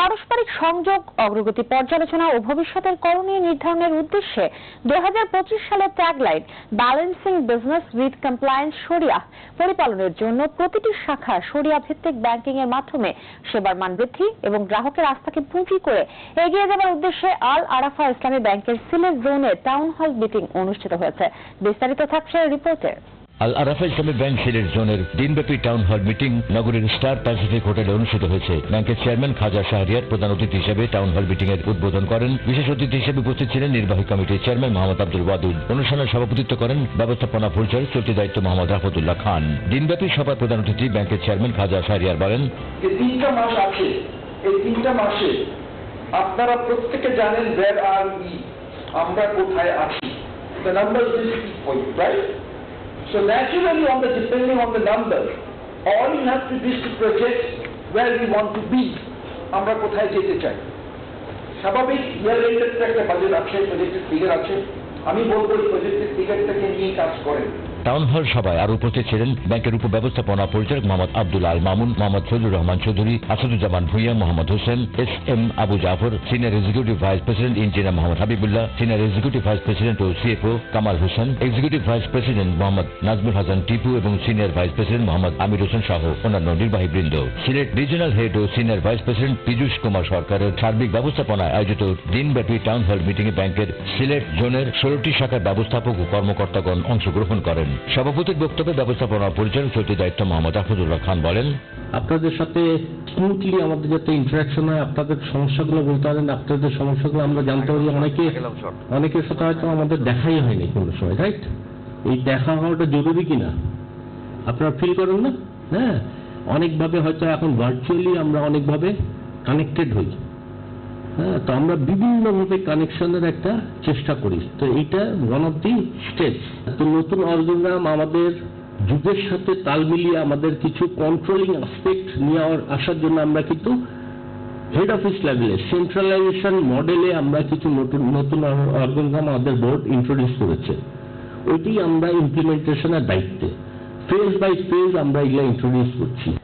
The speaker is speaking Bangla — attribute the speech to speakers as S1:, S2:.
S1: পারস্পরিক সংযোগ, অগ্রগতি পর্যালোচনা ও ভবিষ্যতের করণীয় নির্ধারণের উদ্দেশ্যে দুই সালের tagline balancing business with compliance সরিয়া পরিপালনের জন্য প্রতিটি শাখা সরিয়া ভিত্তিক ব্যাংকিং এর মাধ্যমে সেবার মান বৃদ্ধি এবং গ্রাহকের আস্থাকে পুঁজি করে এগিয়ে যাওয়ার উদ্দেশ্যে আল আরাফা ইসলামী ব্যাংকের সিলেট জোনে টাউন হল মিটিং অনুষ্ঠিত হয়েছে। বিস্তারিত থাকছে রিপোর্টে
S2: আল আরাফা ইসলামী ব্যাংক সিলেট জোনের দিনব্যাপী টাউন হল মিটিং নগরীর স্টার প্যাসিফিক হোটেলে অনুষ্ঠিত হয়েছে। ব্যাংকের চেয়ারম্যান খাজা শাহরিয়ার প্রধান অতিথি হিসেবে টাউন হল মিটিং এর উদ্বোধন করেন। বিশেষ অতিথি হিসেবে উপস্থিত ছিলেন নির্বাহী কমিটির চেয়ারম্যান মোহাম্মদ আব্দুল ওয়াদুদ। অনুষ্ঠানের সভাপতিত্ব করেন ব্যবস্থাপনা পরিচয় চলতি দায়িত্ব মোহাম্মদ রাফতুল্লাহ খান। দিনব্যাপী সভায় প্রধান অতিথি ব্যাংকের চেয়ারম্যান খাজা শাহরিয়ার বলেন
S3: তিনটা মাস আছে, এই তিনটা মাসে আপনারা প্রত্যেকে জানেন আমরা কোথায় আছি। So naturally on the depending on the number all you have to do is to project where we want to be আমরা কোথায় যেতে চাই স্বাভাবিক ইয়ার এন্ডের একটা বাজেট আছে প্রজেক্টের ফিগার আছে আমি বলব এই প্রজেক্টের ফিগারটাকে নিয়ে কাজ করেন
S2: টাউন হল সভায় আরও উপস্থিত ছিলেন ব্যাংকের উপব্যবস্থাপনা পরিচালক Mohammad Abdul Al Mamun, Mohammad Fazlur Rahman Chowdhury, Asaduzzaman Bhuiyan, Mohammad Hossain, S M Abu Jafar, senior executive vice president engineer Mohammad Habibullah, senior executive vice president ও CFO Kamal Hossain, executive vice president Mohammad Nazmul Hasan Tipu এবং senior vice president Mohammad Amir Hossain সহ অন্যান্য নির্বাহী বৃন্দ। সিলেট রিজিনাল হেড ও senior vice president Piyush Kumar সরকারের সার্বিক ব্যবস্থাপনায় আয়োজিত দিনব্যাপী টাউন হল মিটিংয়ে ব্যাংকের সিলেট জোনের ষোলোটি শাখার ব্যবস্থাপক ও কর্মকর্তাগণ অংশগ্রহণ করেন। সভাপতির বক্তব্যে ব্যবস্থাপনা পরিচালক চলতি দায়িত্ব মোহাম্মদ আহমদুল্লাহ খান বলেন,
S4: আপনাদের সাথে স্মুথলি আমাদের যাতে ইন্টারাকশন হয়, আপনাদের সমস্যাগুলো বলতে পারেন, আপনাদের সমস্যাগুলো আমরা জানতে পারি অনেকে অনেকের সাথে হয়তো আমাদের দেখাই হয়নি কোনো সময় রাইট এই দেখা হওয়াটা জরুরি কিনা? আপনারা ফিল করেন না? হ্যাঁ? অনেকভাবে হয়তো এখন ভার্চুয়ালি আমরা অনেকভাবে কানেক্টেড হই। হ্যাঁ তো আমরা বিভিন্নভাবে কানেকশনের একটা চেষ্টা করি। তো এটা ওয়ান অফ দি স্টেজ তো নতুন অর্গানাম আমাদের যুগের সাথে তাল মিলিয়ে আমাদের কিছু কন্ট্রোলিং অ্যাসপেক্ট নিয়ে আওয়ার- আসার জন্য আমরা কিন্তু হেড অফিস লেভেলে সেন্ট্রালাইজেশন মডেলে আমরা কিছু নতুন নতুন অর্গানাম আমাদের বোর্ড ইন্ট্রোডিউস করেছে। ওইটি আমরা ইমপ্লিমেন্টেশনের দায়িত্বে ফেজ বাই ফেজ আমরা এগুলো ইন্ট্রোডিউস করছি।